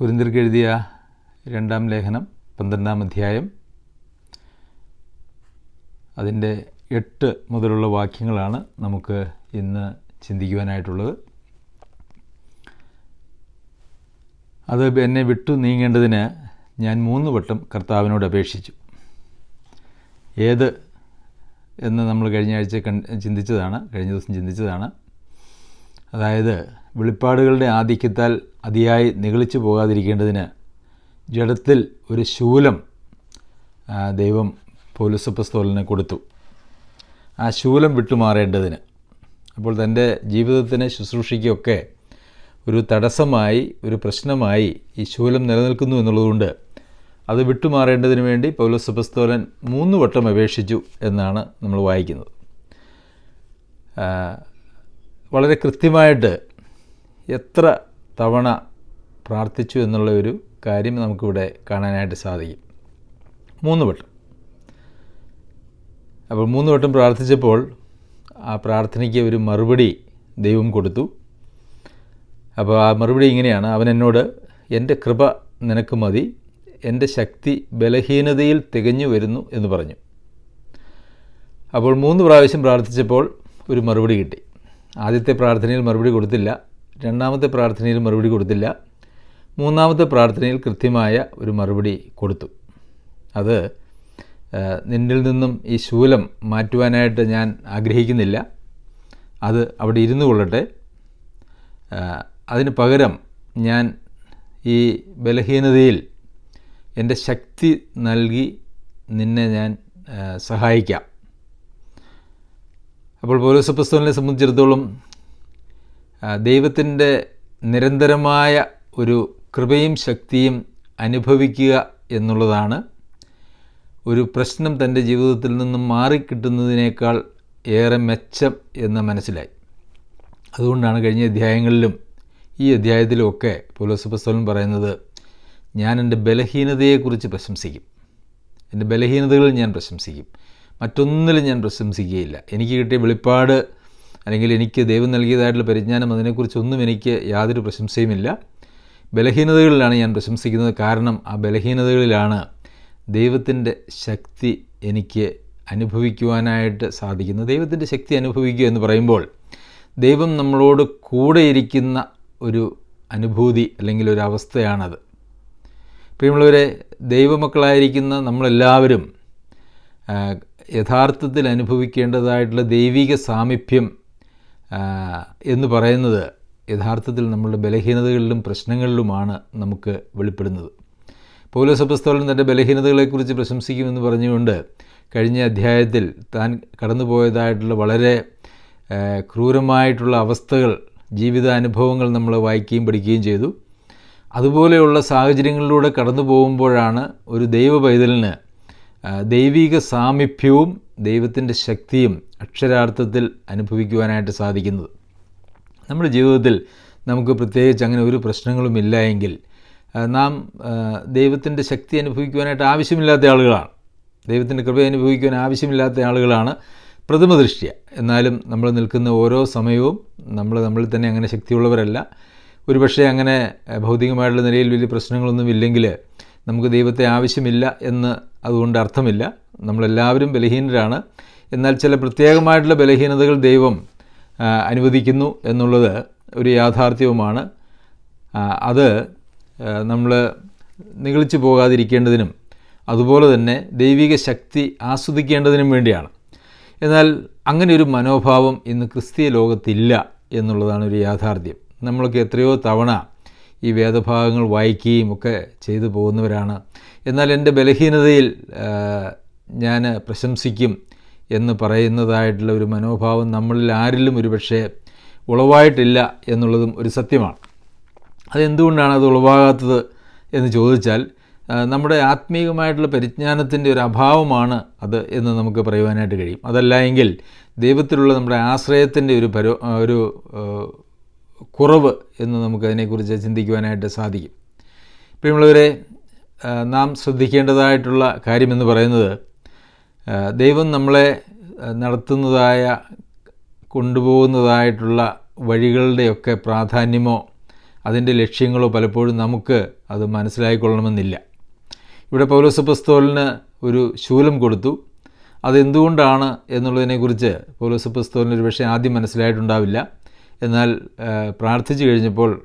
കുരിന്തിർക്ക് എഴുതിയ രണ്ടാം ലേഖനം പന്ത്രണ്ടാം അധ്യായം. അതിന്റെ എട്ട് മുതലുള്ള വാക്യങ്ങളാണ് നമുക്ക് ഇന്ന് ചിന്തിക്കുവാനായിട്ടുള്ളത്. അത് എന്നെ വിട്ടു നീങ്ങേണ്ടതിന് ഞാൻ മൂന്ന് വട്ടം കർത്താവിനോട് അപേക്ഷിച്ചു. ഏത് എന്ന് നമ്മൾ കഴിഞ്ഞ ആഴ്ച ചിന്തിച്ചതാണ് കഴിഞ്ഞ ദിവസം ചിന്തിച്ചതാണ്. അതായത് വെളിപ്പാടുകളുടെ ആധിക്യത്താൽ അതിയായി നിഗളിച്ചു പോകാതിരിക്കേണ്ടതിന് ജഡത്തിൽ ഒരു ശൂലം ദൈവം പൗലസപ്പസ്തോലിനെ കൊടുത്തു. ആ ശൂലം വിട്ടുമാറേണ്ടതിന്. അപ്പോൾ തന്റെ ജീവിതത്തിന് ശുശ്രൂഷയ്ക്കൊക്കെ ഒരു തടസ്സമായി ഒരു പ്രശ്നമായി ഈ ശൂലം നിലനിൽക്കുന്നു എന്നുള്ളതുകൊണ്ട് അത് വിട്ടുമാറേണ്ടതിന് വേണ്ടി പൗലോസപ്പസ്തോലൻ മൂന്ന് വട്ടം അപേക്ഷിച്ചു എന്നാണ് നമ്മൾ വായിക്കുന്നത്. വളരെ കൃത്യമായിട്ട് എത്ര തവണ പ്രാർത്ഥിച്ചു എന്നുള്ള ഒരു കാര്യം നമുക്കിവിടെ കാണാനായിട്ട് സാധിക്കും. മൂന്ന് വട്ടം. അപ്പോൾ മൂന്ന് വട്ടം പ്രാർത്ഥിച്ചപ്പോൾ ആ പ്രാർത്ഥനയ്ക്ക് ഒരു മറുപടി ദൈവം കൊടുത്തു. അപ്പോൾ ആ മറുപടി ഇങ്ങനെയാണ്. അവൻ എന്നോട് എന്റെ കൃപ നിനക്ക് മതി. എന്റെ ശക്തി ബലഹീനതയിൽ തികഞ്ഞു വരുന്നു എന്ന് പറഞ്ഞു. അപ്പോൾ മൂന്ന് പ്രാവശ്യം പ്രാർത്ഥിച്ചപ്പോൾ ഒരു മറുപടി കിട്ടി. ആദ്യത്തെ പ്രാർത്ഥനയിൽ മറുപടി കൊടുത്തില്ല രണ്ടാമത്തെ പ്രാർത്ഥനയിൽ മറുപടി കൊടുത്തില്ല മൂന്നാമത്തെ പ്രാർത്ഥനയിൽ കൃത്യമായ ഒരു മറുപടി കൊടുത്തു. അത് നിന്നിൽ നിന്നും ഈ ശൂലം മാറ്റുവാനായിട്ട് ഞാൻ ആഗ്രഹിക്കുന്നില്ല. അത് അവിടെ ഇരുന്നു കൊള്ളട്ടെ. അതിന് പകരം ഞാൻ ഈ ബലഹീനതയിൽ എന്റെ ശക്തി നൽകി നിന്നെ ഞാൻ സഹായിക്കാം. അപ്പോൾ പോലീസ് പുസ്തകനെ സംബന്ധിച്ചിടത്തോളം ദൈവത്തിന്റെ നിരന്തരമായ ഒരു കൃപയും ശക്തിയും അനുഭവിക്കുക എന്നുള്ളതാണ് ഒരു പ്രശ്നം തന്റെ ജീവിതത്തിൽ നിന്നും മാറിക്കിട്ടുന്നതിനേക്കാൾ ഏറെ മെച്ചം എന്ന് മനസ്സിലായി. അതുകൊണ്ടാണ് കഴിഞ്ഞ അധ്യായങ്ങളിലും ഈ അധ്യായത്തിലുമൊക്കെ പൗലോസ് പുസ്തകം പറയുന്നത് ഞാൻ എന്റെ ബലഹീനതയെക്കുറിച്ച് പ്രശംസിക്കും. എന്റെ ബലഹീനതകൾ ഞാൻ പ്രശംസിക്കും. മറ്റൊന്നിലും ഞാൻ പ്രശംസിക്കുകയില്ല. എനിക്ക് കിട്ടിയ വെളിപ്പാട് അല്ലെങ്കിൽ എനിക്ക് ദൈവം നൽകിയതായിട്ടുള്ള പരിജ്ഞാനം അതിനെക്കുറിച്ചൊന്നും എനിക്ക് യാതൊരു പ്രശംസയുമില്ല. ബലഹീനതകളിലാണ് ഞാൻ പ്രശംസിക്കുന്നത്. കാരണം ആ ബലഹീനതകളിലാണ് ദൈവത്തിന്റെ ശക്തി എനിക്ക് അനുഭവിക്കുവാനായിട്ട് സാധിക്കുന്നത്. ദൈവത്തിന്റെ ശക്തി അനുഭവിക്കുക എന്ന് പറയുമ്പോൾ ദൈവം നമ്മളോട് കൂടെയിരിക്കുന്ന ഒരു അനുഭൂതി അല്ലെങ്കിൽ ഒരു അവസ്ഥയാണത്. പ്രിയമുള്ളവരെ ദൈവമക്കളായിരിക്കുന്ന നമ്മളെല്ലാവരും യഥാർത്ഥത്തിൽ അനുഭവിക്കേണ്ടതായിട്ടുള്ള ദൈവിക സാമീപ്യം എന്ന് പറയുന്നത് യഥാർത്ഥത്തിൽ നമ്മളുടെ ബലഹീനതകളിലും പ്രശ്നങ്ങളിലുമാണ് നമുക്ക് വെളിപ്പെടുന്നത്. പൗലോസപ്പസ്തോലൻ തന്റെ ബലഹീനതകളെക്കുറിച്ച് പ്രശംസിക്കുമെന്ന് പറഞ്ഞുകൊണ്ട് കഴിഞ്ഞ അധ്യായത്തിൽ താൻ കടന്നുപോയതായിട്ടുള്ള വളരെ ക്രൂരമായിട്ടുള്ള അവസ്ഥകൾ ജീവിതാനുഭവങ്ങൾ നമ്മൾ വായിക്കുകയും പഠിക്കുകയും ചെയ്തു. അതുപോലെയുള്ള സാഹചര്യങ്ങളിലൂടെ കടന്നു പോകുമ്പോഴാണ് ഒരു ദൈവ പൈതലിന് ദൈവിക സാമീപ്യവും ദൈവത്തിന്റെ ശക്തിയും അക്ഷരാർത്ഥത്തിൽ അനുഭവിക്കുവാനായിട്ട് സാധിക്കുന്നത്. നമ്മുടെ ജീവിതത്തിൽ നമുക്ക് പ്രത്യേകിച്ച് അങ്ങനെ ഒരു പ്രശ്നങ്ങളും ഇല്ല എങ്കിൽ നാം ദൈവത്തിന്റെ ശക്തി അനുഭവിക്കുവാനായിട്ട് ആവശ്യമില്ലാത്ത ആളുകളാണ്. ദൈവത്തിന്റെ കൃപ അനുഭവിക്കുവാൻ ആവശ്യമില്ലാത്ത ആളുകളാണ് പ്രഥമ ദൃഷ്ടിയ. എന്നാലും നമ്മൾ നിൽക്കുന്ന ഓരോ സമയവും നമ്മൾ നമ്മളിൽ തന്നെ അങ്ങനെ ശക്തിയുള്ളവരല്ല. ഒരുപക്ഷെ അങ്ങനെ ഭൗതികമായിട്ടുള്ള നിലയിൽ വലിയ പ്രശ്നങ്ങളൊന്നും ഇല്ലെങ്കിൽ നമുക്ക് ദൈവത്തെ ആവശ്യമില്ല എന്ന് അതുകൊണ്ട് അർത്ഥമില്ല. നമ്മളെല്ലാവരും ബലഹീനരാണ്. എന്നാൽ ചില പ്രത്യേകമായിട്ടുള്ള ബലഹീനതകൾ ദൈവം അനുവദിക്കുന്നു എന്നുള്ളത് ഒരു യാഥാർത്ഥ്യവുമാണ്. അത് നമ്മൾ നിഗളിച്ചു പോകാതിരിക്കേണ്ടതിനും അതുപോലെ തന്നെ ദൈവിക ശക്തി ആസ്വദിക്കേണ്ടതിനും വേണ്ടിയാണ്. എന്നാൽ അങ്ങനെ ഒരു മനോഭാവം ഇന്ന് ക്രിസ്തീയ ലോകത്തില്ല എന്നുള്ളതാണ് ഒരു യാഥാർത്ഥ്യം. നമ്മളൊക്കെ എത്രയോ തവണ ഈ വേദഭാഗങ്ങൾ വായിക്കുകയും ഒക്കെ ചെയ്തു പോകുന്നവരാണ് എന്നാൽ എന്റെ ബലഹീനതയിൽ ഞാൻ പ്രശംസിക്കും എന്ന് പറയുന്നതായിട്ടുള്ള ഒരു മനോഭാവം നമ്മളിൽ ആരിലും ഒരുപക്ഷെ ഉളവായിട്ടില്ല എന്നുള്ളതും ഒരു സത്യമാണ്. അതെന്തുകൊണ്ടാണ് അത് ഉളവാകാത്തത് എന്ന് ചോദിച്ചാൽ നമ്മുടെ ആത്മീയമായിട്ടുള്ള പരിജ്ഞാനത്തിന്റെ ഒരു അഭാവമാണ് അത് എന്ന് നമുക്ക് പറയുവാനായിട്ട് കഴിയും. അതല്ല എങ്കിൽ ദൈവത്തിലുള്ള നമ്മുടെ ആശ്രയത്തിന്റെ ഒരു പരോ ഒരു കുറവ് എന്ന് നമുക്ക് അതിനെക്കുറിച്ച് ചിന്തിക്കുവാനായിട്ട് സാധിക്കും. പ്രിയമുള്ളവരെ നാം ശ്രദ്ധിക്കേണ്ടതായിട്ടുള്ള കാര്യമെന്ന് പറയുന്നത് ദൈവം നമ്മളെ നടത്തുന്നതായ കൊണ്ടുപോകുന്നതായിട്ടുള്ള വഴികളുടെയൊക്കെ പ്രാധാന്യമോ അതിന്റെ ലക്ഷ്യങ്ങളോ പലപ്പോഴും നമുക്ക് അത് മനസ്സിലായിക്കൊള്ളണമെന്നില്ല. ഇവിടെ പൗലോസപ്പസ്തോലിന് ഒരു ശൂലം കൊടുത്തു. അതെന്തുകൊണ്ടാണ് എന്നുള്ളതിനെക്കുറിച്ച് പൗലോസപ്പസ്തോലിന് ഒരു പക്ഷേ ആദ്യം മനസ്സിലായിട്ടുണ്ടാവില്ല. എന്നാൽ പ്രാർത്ഥിച്ചു കഴിഞ്ഞപ്പോൾ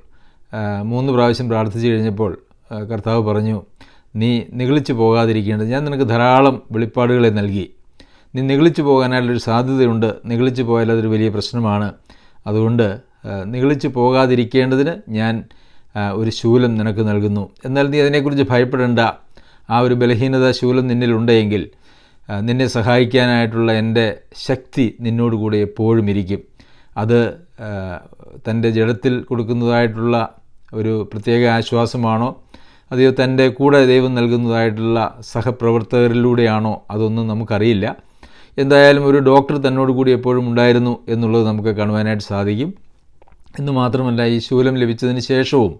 മൂന്ന് പ്രാവശ്യം പ്രാർത്ഥിച്ചു കഴിഞ്ഞപ്പോൾ കർത്താവ് പറഞ്ഞു നീ നിഗളിച്ചു പോകാതിരിക്കേണ്ടത്. ഞാൻ നിനക്ക് ധാരാളം വെളിപ്പാടുകളെ നൽകി. നീ നിഗളിച്ചു പോകാനായിട്ടുള്ളൊരു സാധ്യതയുണ്ട്. നിഗളിച്ചു പോയാൽ അതൊരു വലിയ പ്രശ്നമാണ്. അതുകൊണ്ട് നികളിച്ചു പോകാതിരിക്കേണ്ടതിന് ഞാൻ ഒരു ശൂലം നിനക്ക് നൽകുന്നു. എന്നാൽ നീ അതിനെക്കുറിച്ച് ഭയപ്പെടേണ്ട. ആ ഒരു ബലഹീനത ശൂലം നിന്നിലുണ്ടെങ്കിൽ നിന്നെ സഹായിക്കാനായിട്ടുള്ള എന്റെ ശക്തി നിന്നോടുകൂടെ എപ്പോഴും ഇരിക്കും. അത് തന്റെ ജഡത്തിൽ കൊടുക്കുന്നതായിട്ടുള്ള ഒരു പ്രത്യേക ആശ്വാസമാണോ? അതെയോ? തന്റെ കൂടെ ദൈവം നൽകുന്നതായിട്ടുള്ള സഹപ്രവർത്തകരിലൂടെയാണോ? അതൊന്നും നമുക്കറിയില്ല. എന്തായാലും ഒരു ഡോക്ടർ തന്നോട് കൂടി എപ്പോഴും ഉണ്ടായിരുന്നു എന്നുള്ളത് നമുക്ക് കാണുവാനായിട്ട് സാധിക്കും. എന്ന് മാത്രമല്ല ഈ ശൂലം ലഭിച്ചതിന് ശേഷവും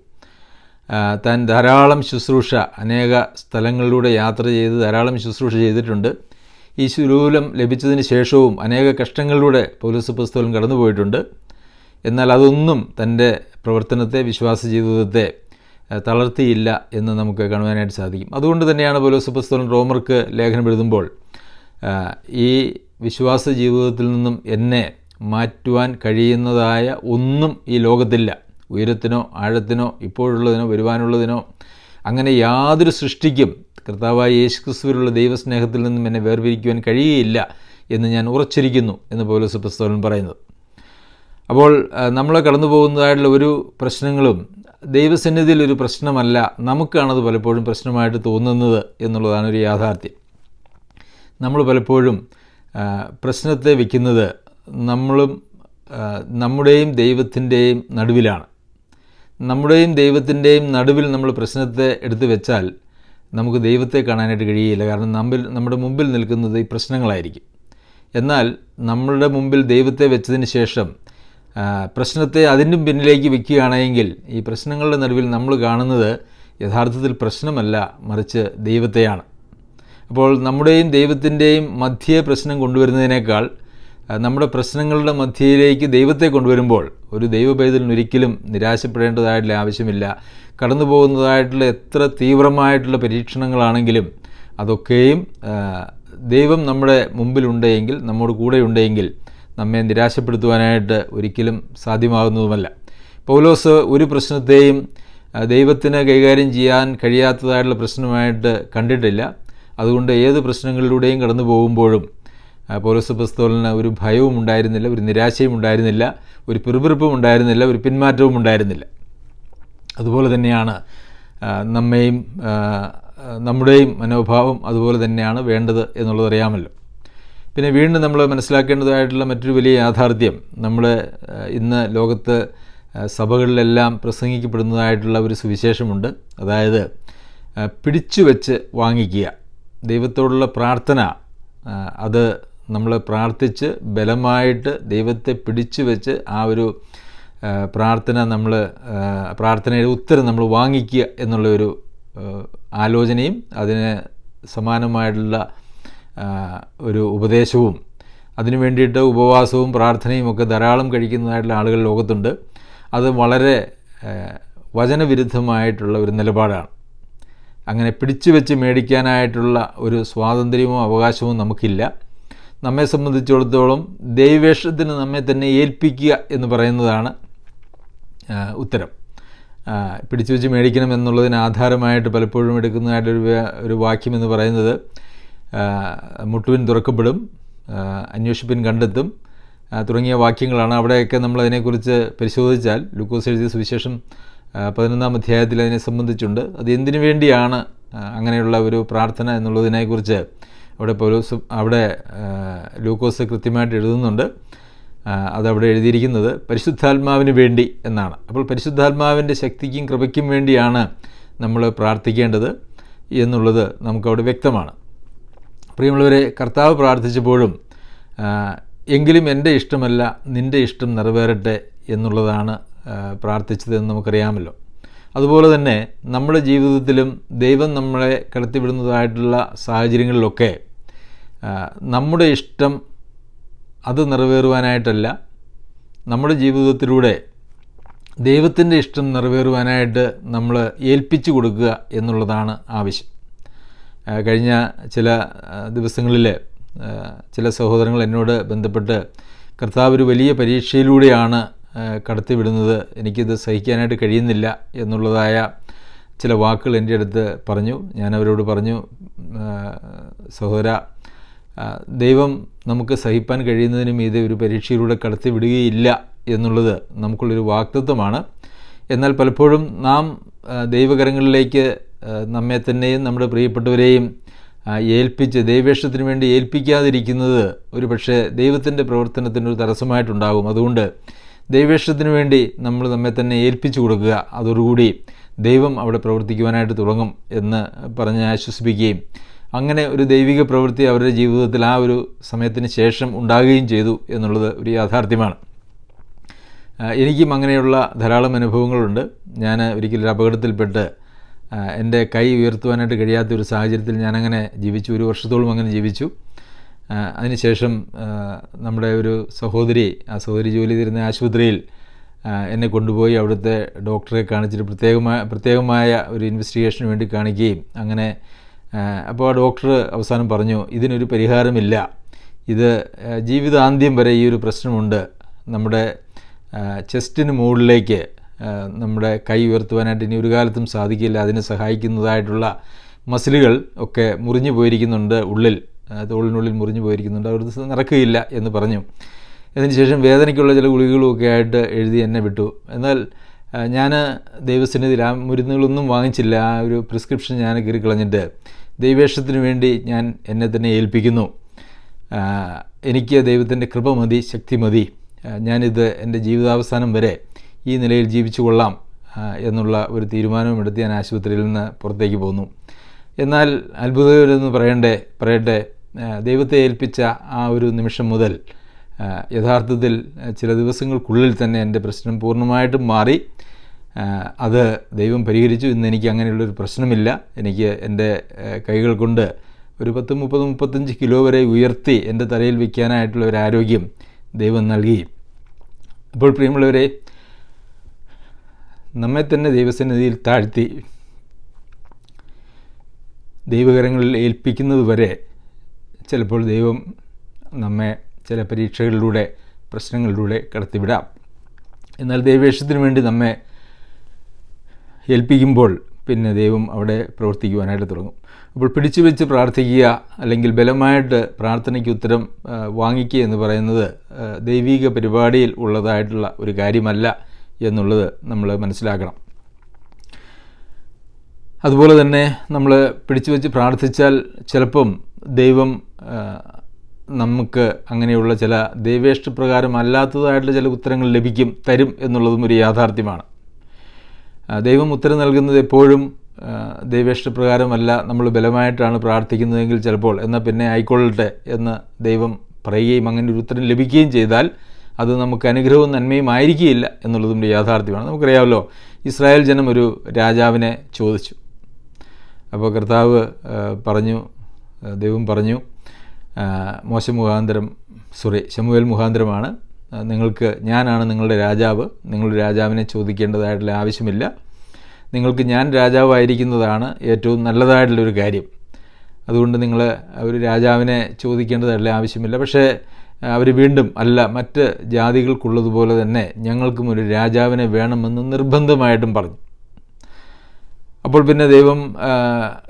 താൻ ധാരാളം ശുശ്രൂഷ അനേക സ്ഥലങ്ങളിലൂടെ യാത്ര ചെയ്ത് ധാരാളം ശുശ്രൂഷ ചെയ്തിട്ടുണ്ട്. ഈ ശൂലം ലഭിച്ചതിന് ശേഷവും അനേക കഷ്ടങ്ങളിലൂടെ പൗലോസ് പുസ്തകം കടന്നുപോയിട്ടുണ്ട്. എന്നാൽ അതൊന്നും തന്റെ പ്രവർത്തനത്തെ വിശ്വാസ ജീവിതത്തെ തളർത്തിയില്ല എന്ന് നമുക്ക് കാണുവാനായിട്ട് സാധിക്കും. അതുകൊണ്ട് തന്നെയാണ് പൗലോസ് പുസ്തകം റോമർക്ക് ലേഖനം എഴുതുമ്പോൾ ഈ വിശ്വാസ ജീവിതത്തിൽ നിന്നും എന്നെ മാറ്റുവാൻ കഴിയുന്നതായ ഒന്നും ഈ ലോകത്തില്ല. ഉയരത്തിനോ ആഴത്തിനോ ഇപ്പോഴുള്ളതിനോ വരുവാനുള്ളതിനോ അങ്ങനെ യാതൊരു സൃഷ്ടിക്കും കർത്താവായ യേശുക്രിസ്തുവിലുള്ള ദൈവസ്നേഹത്തിൽ നിന്നും എന്നെ വേർപിരിക്കുവാൻ കഴിയുകയില്ല എന്ന് ഞാൻ ഉറച്ചിരിക്കുന്നു എന്ന് പൗലോസ് പുസ്തകൻ പറയുന്നത്. അപ്പോൾ നമ്മൾ കടന്നു പോകുന്നതായിട്ടുള്ള ഒരു പ്രശ്നങ്ങളും ദൈവസന്നിധിയിൽ ഒരു പ്രശ്നമല്ല. നമുക്കാണത് പലപ്പോഴും പ്രശ്നമായിട്ട് തോന്നുന്നത് എന്നുള്ളതാണ് ഒരു യാഥാർത്ഥ്യം. നമ്മൾ പലപ്പോഴും പ്രശ്നത്തെ വയ്ക്കുന്നത് നമ്മളും നമ്മുടെയും ദൈവത്തിന്റെയും നടുവിലാണ്. നമ്മുടെയും ദൈവത്തിന്റെയും നടുവിൽ നമ്മൾ പ്രശ്നത്തെ എടുത്തു വെച്ചാൽ നമുക്ക് ദൈവത്തെ കാണാനായിട്ട് കഴിയില്ല. കാരണം നമ്മിൽ നമ്മുടെ മുമ്പിൽ നിൽക്കുന്നത് ഈ പ്രശ്നങ്ങളായിരിക്കും. എന്നാൽ നമ്മളുടെ മുമ്പിൽ ദൈവത്തെ വെച്ചതിന് ശേഷം പ്രശ്നത്തെ അതിന്റെ പിന്നിലേക്ക് വെക്കുകയാണെങ്കിൽ ഈ പ്രശ്നങ്ങളുടെ നടുവിൽ നമ്മൾ കാണുന്നത് യഥാർത്ഥത്തിൽ പ്രശ്നമല്ല മറിച്ച് ദൈവത്തെയാണ്. അപ്പോൾ നമ്മുടെയും ദൈവത്തിന്റെയും മധ്യേ പ്രശ്നം കൊണ്ടുവരുന്നതിനേക്കാൾ നമ്മുടെ പ്രശ്നങ്ങളുടെ മധ്യയിലേക്ക് ദൈവത്തെ കൊണ്ടുവരുമ്പോൾ ഒരു ദൈവപൈതലിന് ഒരിക്കലും നിരാശപ്പെടേണ്ടതായിട്ടുള്ള ആവശ്യമില്ല. കടന്നു പോകുന്നതായിട്ടുള്ള എത്ര തീവ്രമായിട്ടുള്ള പരീക്ഷണങ്ങളാണെങ്കിലും അതൊക്കെയും ദൈവം നമ്മുടെ മുമ്പിലുണ്ടെങ്കിൽ നമ്മുടെ കൂടെ ഉണ്ടെങ്കിൽ നമ്മെ നിരാശപ്പെടുത്തുവാനായിട്ട് ഒരിക്കലും സാധ്യമാകുന്നതുമല്ല. പൗലോസ് ഒരു പ്രശ്നത്തെയും ദൈവത്തിന് കൈകാര്യം ചെയ്യാൻ കഴിയാത്തതായിട്ടുള്ള പ്രശ്നമായിട്ട് കണ്ടിട്ടില്ല. അതുകൊണ്ട് ഏത് പ്രശ്നങ്ങളിലൂടെയും കടന്നു പോകുമ്പോഴും പൗലോസ് പുസ്തകത്തിന് ഒരു ഭയവും ഉണ്ടായിരുന്നില്ല ഒരു നിരാശയും ഉണ്ടായിരുന്നില്ല ഒരു പിറുപിറുപ്പും ഉണ്ടായിരുന്നില്ല ഒരു പിന്മാറ്റവും ഉണ്ടായിരുന്നില്ല. അതുപോലെ തന്നെയാണ് നമ്മയും നമ്മുടെയും മനോഭാവം അതുപോലെ തന്നെയാണ് വേണ്ടത് എന്നുള്ളത് അറിയാമല്ലോ. പിന്നെ വീണ്ടും നമ്മൾ മനസ്സിലാക്കേണ്ടതായിട്ടുള്ള മറ്റൊരു വലിയ യാഥാർത്ഥ്യം. നമ്മൾ ഇന്ന് ലോകത്ത് സഭകളിലെല്ലാം പ്രസംഗിക്കപ്പെടുന്നതായിട്ടുള്ള ഒരു സുവിശേഷമുണ്ട്. അതായത് പിടിച്ചു വെച്ച് വാങ്ങിക്കുക. ദൈവത്തോടുള്ള പ്രാർത്ഥന അത് നമ്മൾ പ്രാർത്ഥിച്ച് ബലമായിട്ട് ദൈവത്തെ പിടിച്ചു വെച്ച് ആ ഒരു പ്രാർത്ഥന നമ്മൾ പ്രാർത്ഥനയുടെ ഉത്തരം നമ്മൾ വാങ്ങിക്കുക എന്നുള്ള ഒരു ആലോചനയും അതിന് സമാനമായിട്ടുള്ള ഒരു ഉപദേശവും അതിനു വേണ്ടിയിട്ട് ഉപവാസവും പ്രാർത്ഥനയും ഒക്കെ ധാരാളം കഴിക്കുന്നതായിട്ടുള്ള ആളുകൾ ലോകത്തുണ്ട്. അത് വളരെ വചനവിരുദ്ധമായിട്ടുള്ള ഒരു നിലപാടാണ്. അങ്ങനെ പിടിച്ചു വെച്ച് മേടിക്കാനായിട്ടുള്ള ഒരു സ്വാതന്ത്ര്യമോ അവകാശമോ നമുക്കില്ല. നമ്മെ സംബന്ധിച്ചിടത്തോളം ദൈവേഷത്തിന് നമ്മെ തന്നെ ഏൽപ്പിക്കുക എന്ന് പറയുന്നതാണ് ഉത്തരം. പിടിച്ചു വെച്ച് മേടിക്കണം എന്നുള്ളതിന് ആധാരമായിട്ട് പലപ്പോഴും എടുക്കുന്നതായിട്ടൊരു ഒരു വാക്യം എന്ന് പറയുന്നത് മുട്ടുവിൻ തുറക്കപ്പെടും അന്വേഷിപ്പിൻ കണ്ടെത്തും തുടങ്ങിയ വാക്യങ്ങളാണ് അവിടെയൊക്കെ നമ്മൾ അതിനെക്കുറിച്ച് പരിശോധിച്ചാൽ ലൂക്കോസ് എഴുതിയ സുവിശേഷം പതിനൊന്നാം അധ്യായത്തിൽ അതിനെ സംബന്ധിച്ചുണ്ട്. അത് എന്തിനു വേണ്ടിയാണ് അങ്ങനെയുള്ള ഒരു പ്രാർത്ഥന എന്നുള്ളതിനെക്കുറിച്ച് അവിടെ പൗലോസ് അവിടെ ലൂക്കോസ് കൃത്യമായിട്ട് എഴുതുന്നുണ്ട്. അതവിടെ എഴുതിയിരിക്കുന്നത് പരിശുദ്ധാത്മാവിന് വേണ്ടി എന്നാണ്. അപ്പോൾ പരിശുദ്ധാത്മാവിന്റെ ശക്തിക്കും കൃപയ്ക്കും വേണ്ടിയാണ് നമ്മൾ പ്രാർത്ഥിക്കേണ്ടത് എന്നുള്ളത് നമുക്കവിടെ വ്യക്തമാണ്. പ്രിയമുള്ളവരെ കർത്താവ് പ്രാർത്ഥിച്ചപ്പോഴും എങ്കിലും എന്റെ ഇഷ്ടമല്ല നിന്റെ ഇഷ്ടം നിറവേറട്ടെ എന്നുള്ളതാണ് പ്രാർത്ഥിച്ചതെന്ന് നമുക്കറിയാമല്ലോ. അതുപോലെ തന്നെ നമ്മുടെ ജീവിതത്തിലും ദൈവം നമ്മളെ കടത്തിവിടുന്നതായിട്ടുള്ള സാഹചര്യങ്ങളിലൊക്കെ നമ്മുടെ ഇഷ്ടം അത് നിറവേറുവാനായിട്ടല്ല നമ്മുടെ ജീവിതത്തിലൂടെ ദൈവത്തിന്റെ ഇഷ്ടം നിറവേറുവാനായിട്ട് നമ്മൾ ഏൽപ്പിച്ചു കൊടുക്കുക എന്നുള്ളതാണ് ആവശ്യം. കഴിഞ്ഞ ചില ദിവസങ്ങളിൽ ചില സഹോദരങ്ങൾ എന്നോട് ബന്ധപ്പെട്ട് കർത്താവ് ഒരു വലിയ പരീക്ഷയിലൂടെയാണ് കടത്തിവിടുന്നത്. എനിക്കിത് സഹിക്കാനായിട്ട് കഴിയുന്നില്ല എന്നുള്ളതായ ചില വാക്കുകൾ എന്റെ അടുത്ത് പറഞ്ഞു. ഞാൻ അവരോട് പറഞ്ഞു സഹോദര ദൈവം നമുക്ക് സഹിപ്പാൻ കഴിയുന്നതിനും ഇത് ഒരു പരീക്ഷയിലൂടെ കടത്തിവിടുകയില്ല എന്നുള്ളത് നമുക്കുള്ളൊരു വാക്തത്വമാണ്. എന്നാൽ പലപ്പോഴും നാം ദൈവകരങ്ങളിലേക്ക് നമ്മെ തന്നെയും നമ്മുടെ പ്രിയപ്പെട്ടവരെയും ഏൽപ്പിച്ച് ദൈവേഷത്തിന് വേണ്ടി ഏൽപ്പിക്കാതിരിക്കുന്നത് ഒരു പക്ഷേ ദൈവത്തിന്റെ പ്രവർത്തനത്തിന് ഒരു തടസ്സമായിട്ടുണ്ടാകും. അതുകൊണ്ട് ദൈവേഷത്തിന് വേണ്ടി നമ്മൾ നമ്മെ തന്നെ ഏൽപ്പിച്ചു കൊടുക്കുക. അതോടുകൂടി ദൈവം അവിടെ പ്രവർത്തിക്കുവാനായിട്ട് തുടങ്ങും എന്ന് പറഞ്ഞ് ആശ്വസിപ്പിക്കുകയും അങ്ങനെ ഒരു ദൈവിക പ്രവൃത്തി അവരുടെ ജീവിതത്തിൽ ആ ഒരു സമയത്തിന് ശേഷം ഉണ്ടാകുകയും ചെയ്തു എന്നുള്ളത് ഒരു യാഥാർത്ഥ്യമാണ്. എനിക്കും അങ്ങനെയുള്ള ധാരാളം അനുഭവങ്ങളുണ്ട്. ഞാൻ ഒരിക്കലൊരു അപകടത്തിൽപ്പെട്ട് എന്റെ കൈ ഉയർത്തുവാനായിട്ട് കഴിയാത്ത ഒരു സാഹചര്യത്തിൽ ഞാനങ്ങനെ ജീവിച്ചു. ഒരു വർഷത്തോളം അങ്ങനെ ജീവിച്ചു. അതിനുശേഷം നമ്മുടെ ഒരു സഹോദരി ആ സഹോദരി ജോലി ചെയ്തിരുന്ന ആശുപത്രിയിൽ എന്നെ കൊണ്ടുപോയി അവിടുത്തെ ഡോക്ടറെ കാണിച്ചിട്ട് പ്രത്യേകമായ പ്രത്യേകമായ ഒരു ഇൻവെസ്റ്റിഗേഷന് വേണ്ടി കാണിക്കുകയും അങ്ങനെ അപ്പോൾ ആ ഡോക്ടർ അവസാനം പറഞ്ഞു ഇതിനൊരു പരിഹാരമില്ല. ഇത് ജീവിതാന്ത്യം വരെ ഈ ഒരു പ്രശ്നമുണ്ട്. നമ്മുടെ ചെസ്റ്റിന് മുകളിലേക്ക് നമ്മുടെ കൈ ഉയർത്തുവാനായിട്ട് ഇനി ഒരു കാലത്തും സാധിക്കില്ല. അതിനെ സഹായിക്കുന്നതായിട്ടുള്ള മസിലുകൾ ഒക്കെ മുറിഞ്ഞു പോയിരിക്കുന്നുണ്ട് ഉള്ളിൽ. തോളിനുള്ളിൽ മുറിഞ്ഞു പോയിരിക്കുന്നുണ്ട്. അവർ നടക്കുകയില്ല എന്ന് പറഞ്ഞു. അതിനുശേഷം വേദനയ്ക്കുള്ള ചില ഗുളികകളുമൊക്കെ ആയിട്ട് എഴുതി എന്നെ വിട്ടു. എന്നാൽ ഞാൻ ദൈവസന്നിധിയിൽ ആ മരുന്നുകളൊന്നും വാങ്ങിച്ചില്ല. ആ ഒരു പ്രിസ്ക്രിപ്ഷൻ ഞാൻ കീറി കളഞ്ഞിട്ട് ദൈവേഷത്തിന് വേണ്ടി ഞാൻ എന്നെ തന്നെ ഏൽപ്പിക്കുന്നു. എനിക്ക് ദൈവത്തിന്റെ കൃപ മതി ശക്തി മതി. ഞാനിത് എന്റെ ജീവിതാവസാനം വരെ ഈ നിലയിൽ ജീവിച്ചു കൊള്ളാം എന്നുള്ള ഒരു തീരുമാനവും എടുത്ത് ഞാൻ ആശുപത്രിയിൽ നിന്ന് പുറത്തേക്ക് പോന്നു. എന്നാൽ അത്ഭുതകരെന്ന് പറയണ്ടേ പറയട്ടെ ദൈവത്തെ ഏൽപ്പിച്ച ആ ഒരു നിമിഷം മുതൽ യഥാർത്ഥത്തിൽ ചില ദിവസങ്ങൾക്കുള്ളിൽ തന്നെ എന്റെ പ്രശ്നം പൂർണമായിട്ടും മാറി. അത് ദൈവം പരിഹരിച്ചു ഇന്ന് എനിക്ക് അങ്ങനെയുള്ളൊരു പ്രശ്നമില്ല. എനിക്ക് എന്റെ കൈകൾ കൊണ്ട് ഒരു പത്ത് മുപ്പത് മുപ്പത്തഞ്ച് കിലോ വരെ ഉയർത്തി എന്റെ തലയിൽ വയ്ക്കാനായിട്ടുള്ള ഒരു ആരോഗ്യം ദൈവം നൽകി. അപ്പോൾ പ്രിയമുള്ളവരെ നമ്മെ തന്നെ ദൈവസന്നിധിയിൽ താഴ്ത്തി ദൈവകരങ്ങളിൽ ഏൽപ്പിക്കുന്നത് വരെ ചിലപ്പോൾ ദൈവം നമ്മെ ചില പരീക്ഷകളിലൂടെ പ്രശ്നങ്ങളിലൂടെ കടത്തിവിടാം. എന്നാൽ ദൈവേഷത്തിന് വേണ്ടി നമ്മെ ഏൽപ്പിക്കുമ്പോൾ പിന്നെ ദൈവം അവിടെ പ്രവർത്തിക്കുവാനായിട്ട് തുടങ്ങും. അപ്പോൾ പിടിച്ചു വെച്ച് പ്രാർത്ഥിക്കുക അല്ലെങ്കിൽ ബലമായിട്ട് പ്രാർത്ഥനയ്ക്ക് ഉത്തരം വാങ്ങിക്കുക എന്ന് പറയുന്നത് ദൈവിക പരിപാടിയിൽ ഉള്ളതായിട്ടുള്ള ഒരു കാര്യമല്ല. എന്നുള്ളത് നമ്മൾ മനസ്സിലാക്കണം. അതുപോലെ തന്നെ നമ്മൾ പിടിച്ചു വെച്ച് പ്രാർത്ഥിച്ചാൽ ചിലപ്പം ദൈവം നമുക്ക് അങ്ങനെയുള്ള ചില ദൈവേഷ്ടപ്രകാരം അല്ലാത്തതായിട്ടുള്ള ചില ഉത്തരങ്ങൾ ലഭിക്കും തരും എന്നുള്ളതും ഒരു യാഥാർത്ഥ്യമാണ്. ദൈവം ഉത്തരം നൽകുന്നത് എപ്പോഴും ദൈവേഷ്ടപ്രകാരമല്ല നമ്മൾ ബലമായിട്ടാണ് പ്രാർത്ഥിക്കുന്നതെങ്കിൽ ചിലപ്പോൾ എന്നാൽ പിന്നെ ആയിക്കൊള്ളട്ടെ എന്ന് ദൈവം പറയുകയും അങ്ങനെ ഒരു ഉത്തരം ലഭിക്കുകയും ചെയ്താൽ അത് നമുക്ക് അനുഗ്രഹവും നന്മയും ആയിരിക്കുകയില്ല എന്നുള്ളതും ഒരു യാഥാർത്ഥ്യമാണ്. നമുക്കറിയാമല്ലോ ഇസ്രായേൽ ജനം ഒരു രാജാവിനെ ചോദിച്ചു. അപ്പോൾ കർത്താവ് പറഞ്ഞു ദൈവം പറഞ്ഞു മോശ മുഖാന്തരം സോറി ശമുവേൽ മുഖാന്തരമാണ് നിങ്ങൾക്ക് ഞാനാണ് നിങ്ങളുടെ രാജാവ് നിങ്ങൾ രാജാവിനെ ചോദിക്കേണ്ടതായിട്ടുള്ള ആവശ്യമില്ല. നിങ്ങൾക്ക് ഞാൻ രാജാവായിരിക്കുന്നതാണ് ഏറ്റവും നല്ലതായിട്ടുള്ളൊരു കാര്യം. അതുകൊണ്ട് നിങ്ങൾ ഒരു രാജാവിനെ ചോദിക്കേണ്ടതായിട്ടുള്ള ആവശ്യമില്ല. പക്ഷേ അവർ വീണ്ടും അല്ല മറ്റ് ജാതികൾക്കുള്ളതുപോലെ തന്നെ ഞങ്ങൾക്കും ഒരു രാജാവിനെ വേണമെന്ന് നിർബന്ധമായിട്ടും പറഞ്ഞു. അപ്പോൾ പിന്നെ ദൈവം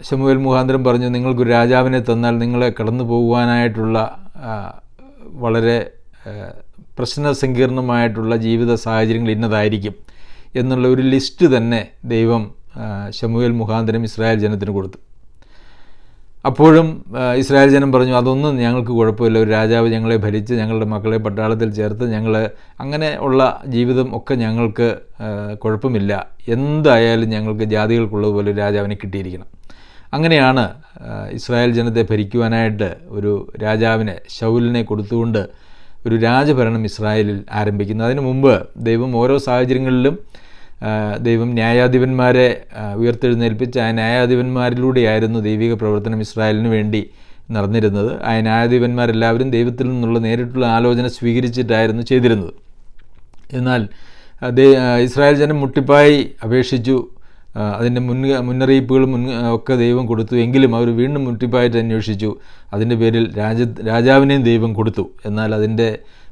ശമുവേൽ മുഖാന്തരം പറഞ്ഞു നിങ്ങൾക്കൊരു രാജാവിനെ തന്നാൽ നിങ്ങളെ കടന്നു പോകുവാനായിട്ടുള്ള വളരെ പ്രശ്ന പ്രശ്നസങ്കീർണമായിട്ടുള്ള ജീവിത സാഹചര്യങ്ങൾ ഇന്നതായിരിക്കും എന്നുള്ള ഒരു ലിസ്റ്റ് തന്നെ ദൈവം ശമുവേൽ മുഖാന്തരം ഇസ്രായേൽ ജനത്തിന് കൊടുത്തു. അപ്പോഴും ഇസ്രായേൽ ജനം പറഞ്ഞു അതൊന്നും ഞങ്ങൾക്ക് കുഴപ്പമില്ല. ഒരു രാജാവ് ഞങ്ങളെ ഭരിച്ച് ഞങ്ങളുടെ മക്കളെ പട്ടാളത്തിൽ ചേർത്ത് ഞങ്ങൾ അങ്ങനെ ഉള്ള ജീവിതം ഒക്കെ ഞങ്ങൾക്ക് കുഴപ്പമില്ല. എന്തായാലും ഞങ്ങൾക്ക് ജാതികൾക്കുള്ളതുപോലെ രാജാവിനെ കിട്ടിയിരിക്കണം. അങ്ങനെയാണ് ഇസ്രായേൽ ജനത്തെ ഭരിക്കുവാനായിട്ട് ഒരു രാജാവിനെ ഷൗലിനെ കൊടുത്തുകൊണ്ട് ഒരു രാജഭരണം ഇസ്രായേലിൽ ആരംഭിക്കുന്നത്. അതിനു മുമ്പ് ദൈവം ഓരോ സാഹചര്യങ്ങളിലും ദൈവം ന്യായാധിപന്മാരെ ഉയർത്തെഴുന്നേൽപ്പിച്ച് ആ ന്യായാധിപന്മാരിലൂടെയായിരുന്നു ദൈവിക പ്രവർത്തനം ഇസ്രായേലിന് വേണ്ടി നടന്നിരുന്നത്. ആ ന്യായാധിപന്മാരെല്ലാവരും ദൈവത്തിൽ നിന്നുള്ള നേരിട്ടുള്ള ആലോചന സ്വീകരിച്ചിട്ടായിരുന്നു ചെയ്തിരുന്നത്. എന്നാൽ ഇസ്രായേൽ ജനം മുട്ടിപ്പായി അപേക്ഷിച്ചു. അതിന്റെ മുൻ മുന്നറിയിപ്പുകളും മുൻ ഒക്കെ ദൈവം കൊടുത്തു. എങ്കിലും അവർ വീണ്ടും മുട്ടിപ്പായിട്ട് അന്വേഷിച്ചു. അതിന്റെ പേരിൽ രാജ രാജാവിനെയും ദൈവം കൊടുത്തു. എന്നാൽ അതിന്റെ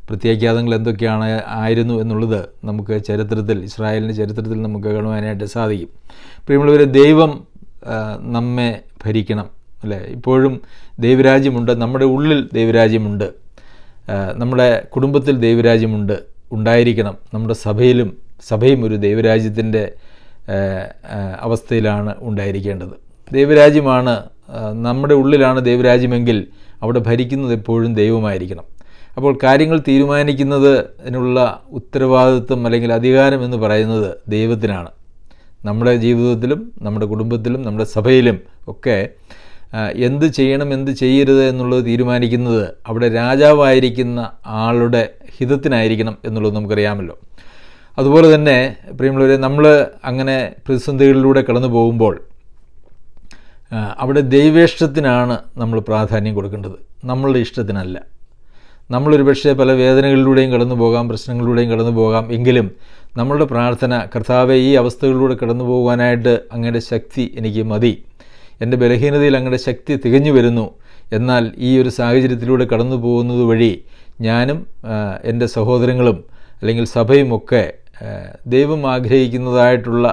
പ്രത്യാഘാതങ്ങൾ എന്തൊക്കെയാണ് ആയിരുന്നു എന്നുള്ളത് നമുക്ക് ചരിത്രത്തിൽ ഇസ്രായേലിന്റെ ചരിത്രത്തിൽ നമുക്ക് കാണുവാനായിട്ട് സാധിക്കും. പ്രിയമുള്ളവരെ ദൈവം നമ്മെ ഭരിക്കണം അല്ലേ? ഇപ്പോഴും ദൈവരാജ്യമുണ്ട് നമ്മുടെ ഉള്ളിൽ ദൈവരാജ്യമുണ്ട് നമ്മുടെ കുടുംബത്തിൽ ദൈവരാജ്യമുണ്ട് ഉണ്ടായിരിക്കണം. നമ്മുടെ സഭയിലും സഭയും ഒരു ദൈവരാജ്യത്തിന്റെ അവസ്ഥയിലാണ് ഉണ്ടായിരിക്കേണ്ടത്. ദൈവരാജ്യമാണ് നമ്മുടെ ഉള്ളിലാണ് ദൈവരാജ്യമെങ്കിൽ അവിടെ ഭരിക്കുന്നത് എപ്പോഴും ദൈവമായിരിക്കണം. അപ്പോൾ കാര്യങ്ങൾ തീരുമാനിക്കുന്നത് അതിനുള്ള ഉത്തരവാദിത്വം അല്ലെങ്കിൽ അധികാരം എന്ന് പറയുന്നത് ദൈവത്തിനാണ്. നമ്മുടെ ജീവിതത്തിലും നമ്മുടെ കുടുംബത്തിലും നമ്മുടെ സഭയിലും ഒക്കെ എന്ത് ചെയ്യണം എന്ത് ചെയ്യരുത് എന്നുള്ളത് തീരുമാനിക്കുന്നത് അവിടെ രാജാവായിരിക്കുന്ന ആളുടെ ഹിതത്തിനായിരിക്കണം എന്നുള്ളത് നമുക്കറിയാമല്ലോ. അതുപോലെ തന്നെ പ്രിയമുള്ളവരെ നമ്മൾ അങ്ങനെ പ്രതിസന്ധികളിലൂടെ കടന്നു പോകുമ്പോൾ അവിടെ ദൈവേഷ്ടത്തിനാണ് നമ്മൾ പ്രാധാന്യം കൊടുക്കേണ്ടത്. നമ്മളുടെ ഇഷ്ടത്തിനല്ല. നമ്മളൊരു പക്ഷേ പല വേദനകളിലൂടെയും കടന്നു പോകാം പ്രശ്നങ്ങളിലൂടെയും കടന്നു പോകാം. എങ്കിലും നമ്മളുടെ പ്രാർത്ഥന കർത്താവെ ഈ അവസ്ഥകളിലൂടെ കടന്നു പോകുവാനായിട്ട് അങ്ങയുടെ ശക്തി എനിക്ക് മതി. എന്റെ ബലഹീനതയിൽ അങ്ങയുടെ ശക്തി തികഞ്ഞു വരുന്നു. എന്നാൽ ഈ ഒരു സാഹചര്യത്തിലൂടെ കടന്നു പോകുന്നത് വഴി ഞാനും എന്റെ സഹോദരങ്ങളും അല്ലെങ്കിൽ സഭയും ഒക്കെ ആ, ദൈവം ആഗ്രഹിക്കുന്നതായിട്ടുള്ള